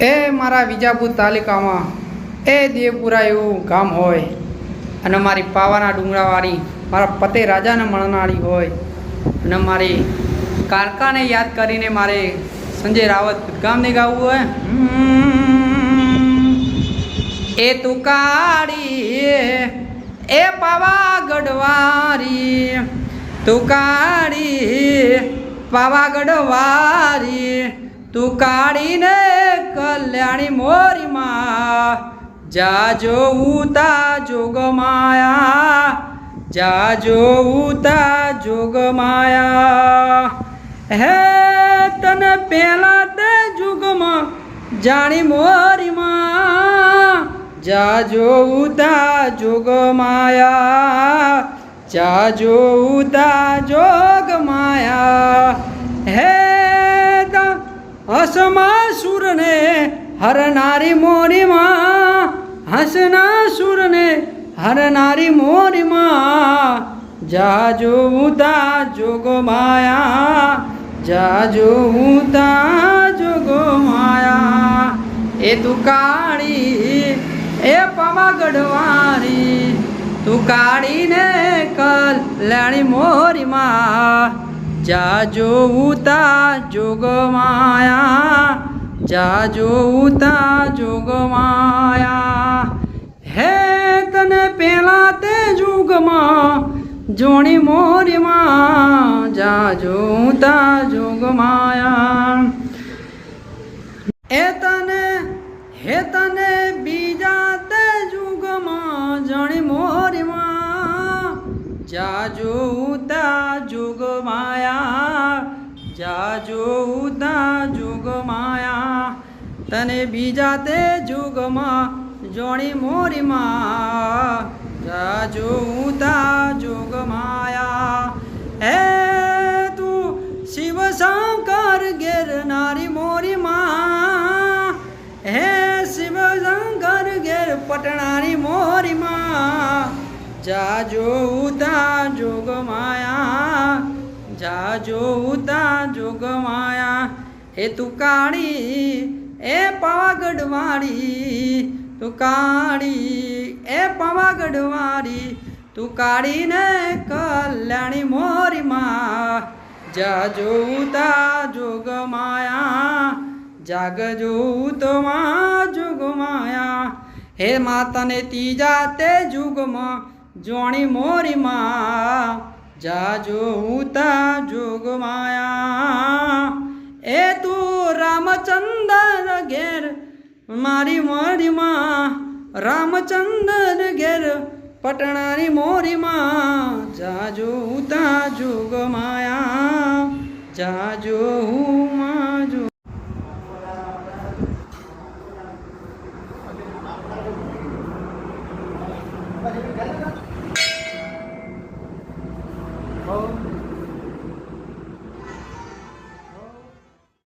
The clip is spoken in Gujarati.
એ મારા વિજાપુર તાલુકામાં એ દેવપુરા એવું ગામ હોય અને મારી પાવાના ડુંગરાવાળી, મારા પતે રાજાને મળનારી હોય અને મારી કારકાને યાદ કરીને મારે સંજય રાવત ગામને ગાવું હોય. એ તું કાળી એ પાવાગઢવારી તું કાળી પાવાગઢવારી તું કાળીને કલ્યાણી મોરીમાં. જાજો ઉતા જોગ માયા. જાજો ઉતા જોગ માયા. હે તને પહેલા તે જુગમાં જાણી મોરીમાં. જાજો ઉતા જોગ માયા. જાજો ઉતા જોગ માયા હે તા હસમા સુરને હરનારી મોરીમાં હસના સુરને હરનારી મોરીમાં જાજો ઉતા જોગો માયા, જાજો ઉતા જોગો માયા. એ તું કાળી, એ પાવાગઢવારી તું કાળીને કલ્યાણી મોરીમાં. જાજો ઉતા જોગો માયા જાજો ઉતા જોગ માયા હે તને પેલા તે જુગમાં, જોણી મોરીમાં, જાજો ઉતા જોગ માયા એ તને, હે તને બીજા તે જુગમાં, જણી મોરીમાં, જાજો ઉતા જુગ માયા જાજો ઉતા તને બીજા તે જુગમાં જોણી મોરીમાં. જાજો ઉતા જોગ માયા હે તું શિવ શંકર ઘેર નારી મોરીમાં. હે શિવ શંકર ઘેર મોરી માં જાજો ઉતા જોગ માયા જાજો ઉતા જોગ માયા હે તું કાળી પાવાગઢવાળી, તું કાળી, એ પાવાગઢવાળી, તું કાળીને કલ્યાણી મોરીમાં જાજો ઉતા જોગ માયા, જાગજો તો માં જોગ માયા. હે માતાને તીજા તે જુગમાં જોણી મોરીમાં જાજો ઉતા જોગ માયા, એ તું રામચંદ્ર મારી મોરીમાં રામચંદ્ર ઘેર પટણાની મોરીમાં જાજો ઉતા જોગ માયા જાજો માં